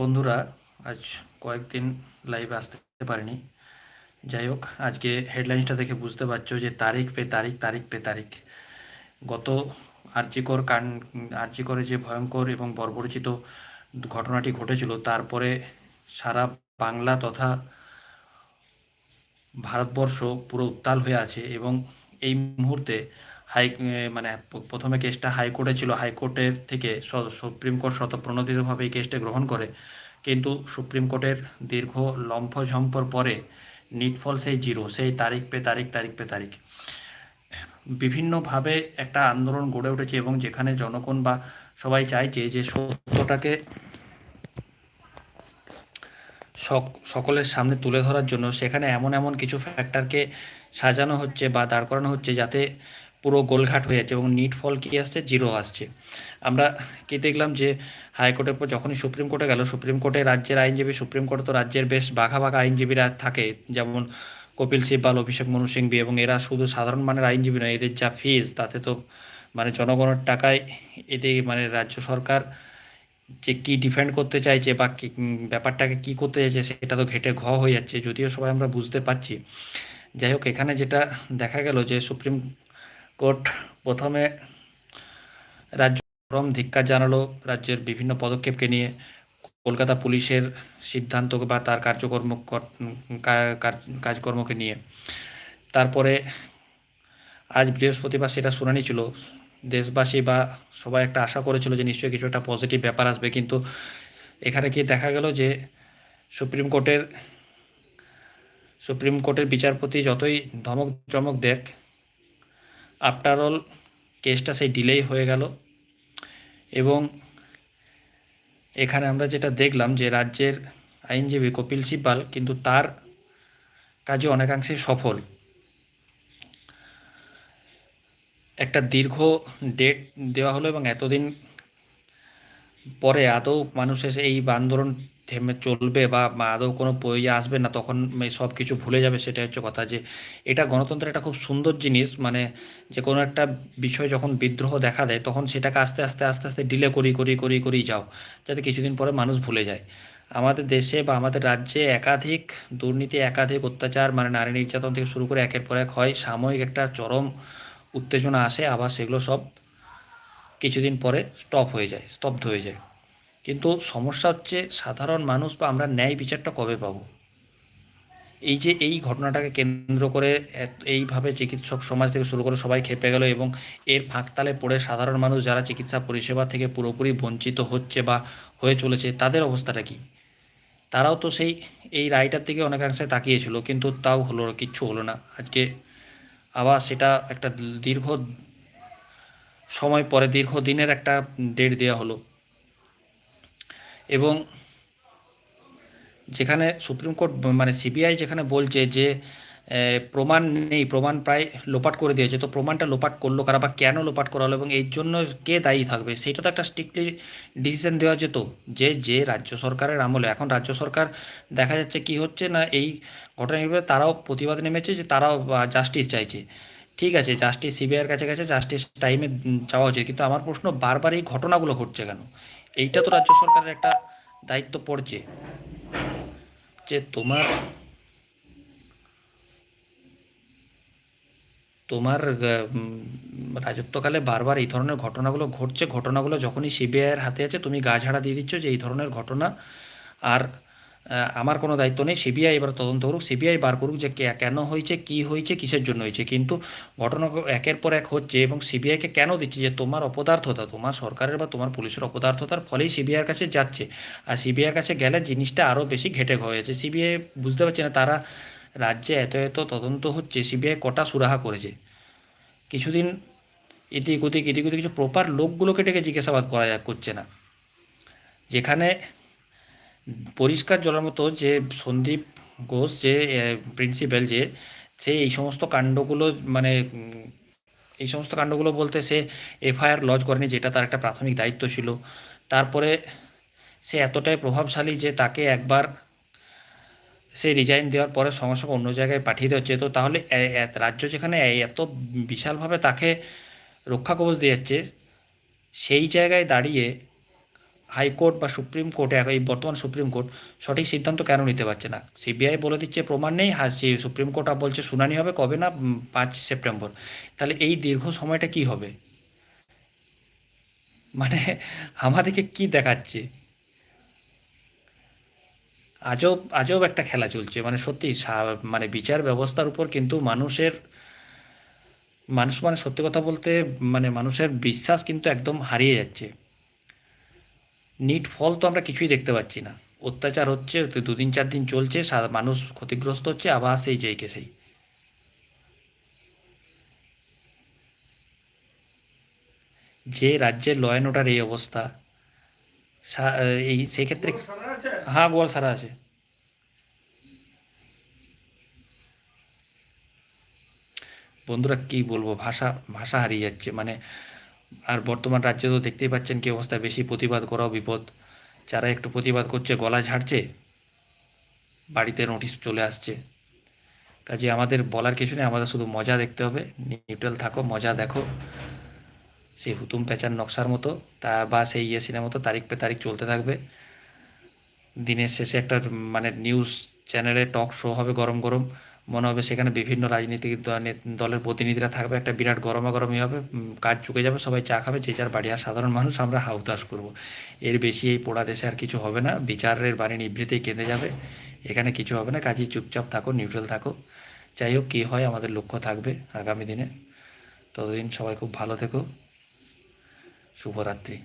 বন্ধুরা, আজ কয়েকদিন লাইভে আসতে পারিনি। যাই হোক, আজকে হেডলাইনসটা দেখে বুঝতে পারছ যে তারিখ পে তারিখ তারিখ পে তারিখ। গত আর্যিকর কান আর্যিকরে যে ভয়ঙ্কর এবং বর্বরচিত ঘটনাটি ঘটেছিল, তারপরে সারা বাংলা তথা ভারতবর্ষ পুরো উত্তাল হয়ে আছে এবং এই মুহূর্তে হাই মানে প্রথমে কেসটা হাইকোর্টে ছিল। হাইকোর্টের থেকে সুপ্রিম কোর্ট শতপ্রণোদিতভাবে এই কেসটা গ্রহণ করে। কিন্তু সুপ্রিম কোর্টের দীর্ঘ লম্ফঝম্পর পরে নিটফল সেই জিরো, সেই তারিখ পে তারিখ তারিখ পে তারিখ। বিভিন্নভাবে একটা আন্দোলন গড়ে উঠেছে এবং যেখানে জনগণ বা সবাই চাইছে যে সত্যটাকে সক- সকলের সামনে তুলে ধরার জন্য সেখানে এমন এমন কিছু ফ্যাক্টরকে সাজানো হচ্ছে বা দাঁড় করানো হচ্ছে যাতে পুরো গোলঘাট হয়ে যাচ্ছে এবং নিট ফল কি আসছে? জিরো আসছে। আমরা কি দেখলাম যে হাইকোর্টের পর যখনই সুপ্রিম কোর্টে গেল, সুপ্রিম কোর্টে রাজ্যের আইনজীবী, সুপ্রিম কোর্টে তো রাজ্যের বেশ বাঘা বাঘা আইনজীবীরা থাকে, যেমন কপিল সিব্বাল, অভিষেক মনু সিংভি এবং এরা শুধু সাধারণ মানের আইনজীবী নয়, এদের যা ফিজ তাতে তো মানে জনগণের টাকায় এতে মানে রাজ্য সরকার যে কি ডিফেন্ড করতে চাইছে বা কি ব্যাপারটাকে কি করতে চাইছে সেটা তো ঘেটে ঘ হয়ে যাচ্ছে, যদিও সবাই আমরা বুঝতে পারছি। যাই হোক, এখানে যেটা দেখা গেল যে সুপ্রিম কোর্ট প্রথমে রাজ্য চরম ধিক্কার জানালো রাজ্যের বিভিন্ন পদক্ষেপকে নিয়ে। কলকাতা পুলিশের সিদ্ধান্ত বা তার কার্যকর্ম কর- কাজকর্মকে নিয়ে। তারপরে আজ বৃহস্পতিবার সেটা শুনানি ছিল। দেশবাসী বা সবাই একটা আশা করেছিল যে নিশ্চয়ই কিছু একটা পজিটিভ ব্যাপার আসবে। কিন্তু এখানে কি দেখা গেল যে সুপ্রিম কোর্টের সুপ্রিম কোর্টের বিচারপতি যতই ধমক চমক দেখ আফটার অল কেসটা সেই ডিলেই হয়ে গেল। এবং এখানে আমরা যেটা দেখলাম যে রাজ্যের আইনজীবী কপিল সিব্বাল কিন্তু তার কাজে অনেকাংশে সফল। একটা দীর্ঘ ডেট দেওয়া হলো এবং এতদিন পরে আদৌ মানুষের এই আন্দোলন থেমে চলবে বা আদৌ কোনো ইয়ে আসবে না, তখন সব কিছু ভুলে যাবে সেটা হচ্ছে কথা। যে এটা গণতন্ত্রের একটা খুব সুন্দর জিনিস মানে যে কোনো একটা বিষয় যখন বিদ্রোহ দেখা দেয়, তখন সেটাকে আস্তে আস্তে আস্তে আস্তে ডিলে করি করি করি করি যাও, যাতে কিছুদিন পরে মানুষ ভুলে যায়। আমাদের দেশে বা আমাদের রাজ্যে একাধিক দুর্নীতি, একাধিক অত্যাচার মানে নারী নির্যাতন থেকে শুরু করে একের পর এক হয়, সাময়িক একটা চরম উত্তেজনা আসে, আবার সেগুলো সব কিছুদিন পরে স্টপ হয়ে যায়, স্তব্ধ হয়ে যায়। কিন্তু সমস্যা হচ্ছে সাধারণ মানুষ বা আমরা ন্যায় বিচারটা কবে পাবো? এই যে এই ঘটনাটাকে কেন্দ্র করে এইভাবে চিকিৎসক সমাজ থেকে শুরু করে সবাই খেপে গেল এবং এর ফাঁকতালে পড়ে সাধারণ মানুষ যারা চিকিৎসা পরিষেবা থেকে পুরোপুরি বঞ্চিত হচ্ছে বা হয়ে চলেছে, তাদের অবস্থাটা কি? তারাও তো সেই, এই রায়টার দিকে অনেকাংশে তাকিয়েছিল, কিন্তু তাও হলো, কিচ্ছু হলো না। আজকে আবার সেটা একটা দীর্ঘ সময় পরে দীর্ঘ দিনের একটা ডেট দেওয়া হলো। এবং যেখানে সুপ্রিম কোর্ট মানে সিবিআই যেখানে বলছে যে প্রমাণ নেই, প্রমাণ প্রায় লোপাট করে দিয়েছে। তো প্রমাণটা লোপাট করল কারা বা কেন লোপাট করা হলো এবং এর জন্য কে দায়ী থাকবে? সেটা তো একটা স্ট্রিক্টলি ডিসিশন দেওয়া যেত যে যে রাজ্য সরকারের আমলে। এখন রাজ্য সরকার দেখা যাচ্ছে কি হচ্ছে না, এই বিরুদ্ধে তারাও প্রতিবাদ নেমেছে যে তারাও জাস্টিস চাইছে। ঠিক আছে, জাস্টিস সিবিআইয়ের কাছে গেছে, জাস্টিস টাইমে যাওয়া উচিত। কিন্তু আমার প্রশ্ন, বারবার এই ঘটনাগুলো ঘটছে কেন? এইটা তো রাজ্য সরকারের একটা দায়িত্ব পড়ছে যে তোমার তোমার রাজত্বকালে বারবার এই ধরনের ঘটনাগুলো ঘটছে। ঘটনাগুলো যখনই সিবিআইয়ের হাতে আছে, তুমি গা ঝাড়া দিয়ে দিচ্ছ যে এই ধরনের ঘটনা আর আমার কোনো দায়িত্ব নেই, সিবিআই এবার তদন্ত করুক, সিবিআই বার করুক যে কেন হয়েছে, কি হয়েছে, কিসের জন্য হয়েছে। কিন্তু ঘটনা একের পর এক হচ্ছে এবং সিবিআইকে কেন দিচ্ছে যে তোমার অপদার্থতা, তোমার সরকারের বা তোমার পুলিশের অপদার্থতার ফলেই সিবিআইয়ের কাছে যাচ্ছে। আর সিবিআইয়ের কাছে গেলে জিনিসটা আরও বেশি ঘেটে হয়েছে। সিবিআই বুঝতে পারছে না, তারা রাজ্যে এত এত তদন্ত হচ্ছে, সিবিআই কটা সুরাহা করেছে। কিছুদিন এদিক ওদিক কিছু প্রপার লোকগুলোকে ডেকে জিজ্ঞাসাবাদ করা করছে না। যেখানে পরিষ্কার জলের মতো যে সন্দীপ ঘোষ, যে প্রিন্সিপাল যে, সে এই সমস্ত কাণ্ডগুলো মানে এই সমস্ত কাণ্ডগুলো বলতে সে এফআইআর লজ করেনি, যেটা তার একটা প্রাথমিক দায়িত্ব ছিল। তারপরে সে এতটাই প্রভাবশালী যে তাকে একবার সে রিজাইন দেওয়ার পরে সঙ্গে সঙ্গে অন্য জায়গায় পাঠিয়ে দেওয়া হচ্ছে। তো তাহলে রাজ্য যেখানে এত বিশালভাবে তাকে রক্ষা কবচ দিয়ে যাচ্ছে সেই জায়গায় দাঁড়িয়ে হাইকোর্ট বা সুপ্রিম কোর্টে এই বর্তমান সুপ্রিম কোর্ট সঠিক সিদ্ধান্ত কেন নিতে পারছে না? সিবিআই বলে দিচ্ছে প্রমাণ নেই সুপ্রিম কোর্ট বলছে শুনানি হবে কবে না? পাঁচ সেপ্টেম্বর। তাহলে এই দীর্ঘ সময়টা কি হবে? মানে আমাদেরকে কি দেখাচ্ছে? আজব আজব একটা খেলা চলছে। মানে সত্যি মানে বিচার ব্যবস্থার উপর কিন্তু মানুষের, মানুষ মানে সত্যি কথা বলতে মানে মানুষের বিশ্বাস কিন্তু একদম হারিয়ে যাচ্ছে। নিট ফল তো আমরা কিছুই দেখতে পাচ্ছি না। অত্যাচার হচ্ছে দুদিন চার দিন চলছে মানুষ ক্ষতিগ্রস্ত হচ্ছে আবার সেই যেই কে সেই। যে রাজ্যের ল অ্যান্ড অর্ডার এই অবস্থা এই সেক্ষেত্রে হ্যাঁ গোয়াল সারা আছে। বন্ধুরা কি বলব? ভাষা ভাষা হারিয়ে যাচ্ছে। মানে আর বর্তমান রাজ্যে তো দেখতেই পাচ্ছেন কি অবস্থা, বেশি প্রতিবাদ করাও বিপদ। যারা একটু প্রতিবাদ করছে, গলা ঝাড়ছে, বাড়িতে নোটিশ চলে আসছে। কাজে আমাদের বলার কিছু নেই, আমাদের শুধু মজা দেখতে হবে। নিউট্রাল থাকো, মজা দেখো। সেই হুতুম পেঁচার নকশার মতো, তা বা সেই ইয়ে সিনেমার মতো তারিখ পে তারিখ চলতে থাকবে। দিনের শেষে একটা মানে নিউজ চ্যানেলে টক শো হবে গরম গরম। মনে হবে সেখানে বিভিন্ন রাজনৈতিক দলের প্রতিনিধিরা থাকবে, একটা বিরাট গরমাগরমই হবে কাজ চুকে যাবে, সবাই চা খাবে, যে যার বাড়ি আর সাধারণ মানুষ, আমরা হাউতাস করব। এর বেশি এই পোড়া দেশে আর কিছু হবে না, বিচারের বাড়ি নিভৃতেই কেঁদে যাবে, এখানে কিছু হবে না, কাজেই চুপচাপ থাকো নিউট্রাল থাকো। যাই হোক, কী হয় আমাদের লক্ষ্য থাকবে আগামী দিনে। ততদিন সবাই খুব ভালো থেকো। শুভরাত্রি।